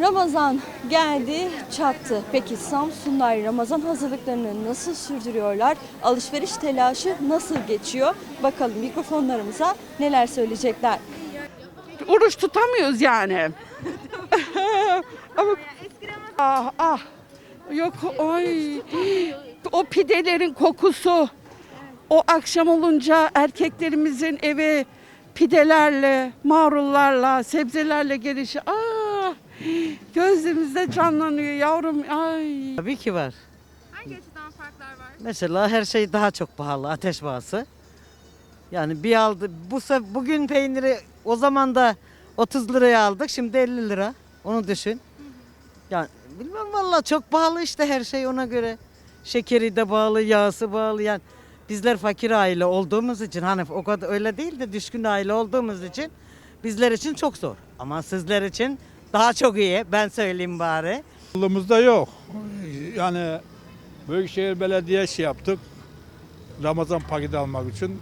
Ramazan geldi, çattı. Peki Samsunlar Ramazan hazırlıklarını nasıl sürdürüyorlar? Alışveriş telaşı nasıl geçiyor? Bakalım mikrofonlarımıza neler söyleyecekler. oruç tutamıyoruz yani. Ama ah ah yok oy o pidelerin kokusu o akşam olunca erkeklerimizin eve pidelerle, marullarla, sebzelerle gelişi ah gözlerimizde canlanıyor yavrum ay. Tabii ki var. Hangi açıdan farklar var? Mesela her şey daha çok pahalı, ateş pahası. Yani bir aldı, bu bugün peyniri o zaman da 30 liraya aldık, şimdi 50 lira. Onu düşün. Yani bilmiyorum vallahi çok pahalı işte her şey ona göre. Şekeri de bağlı, yağsı bağlı yani. Bizler fakir aile olduğumuz için hani o kadar öyle değil de düşkün aile olduğumuz için bizler için çok zor. Ama sizler için daha çok iyi. Ben söyleyeyim bari. Yolumuzda yok. Yani Büyükşehir Belediye şey yaptık. Ramazan paketi almak için.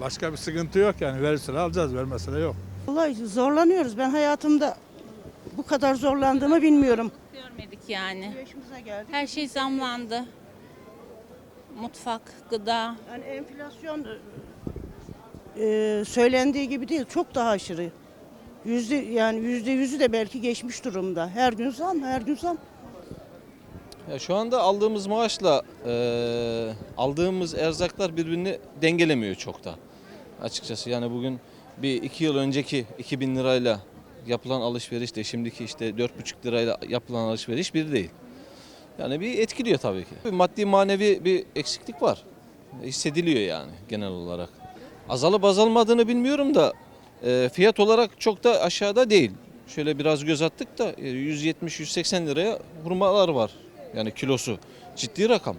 Başka bir sıkıntı yok yani. Verirse alacağız, vermezse de yok. Vallahi zorlanıyoruz. Ben hayatımda bu kadar zorlandığımı bilmiyorum. Görmedik yani. Yaşımıza geldik. Her şey zamlandı. Mutfak, gıda. Yani enflasyon e, söylendiği gibi değil. Çok daha aşırı. Yüzde yani yüzde yüzü de belki geçmiş durumda. Her gün zam, her gün zam. Ya şu anda aldığımız maaşla eee, aldığımız erzaklar birbirini dengelemiyor çok da. Açıkçası yani bugün bir iki yıl önceki 2000 lirayla yapılan alışveriş de şimdiki işte 4,5 lirayla yapılan alışveriş bir değil. Yani bir etkiliyor tabii ki. Bir maddi manevi bir eksiklik var. Hissediliyor yani genel olarak. Azalıp azalmadığını bilmiyorum da eee, fiyat olarak çok da aşağıda değil. Şöyle biraz göz attık da e, 170-180 liraya hurmalar var. Yani kilosu ciddi rakam.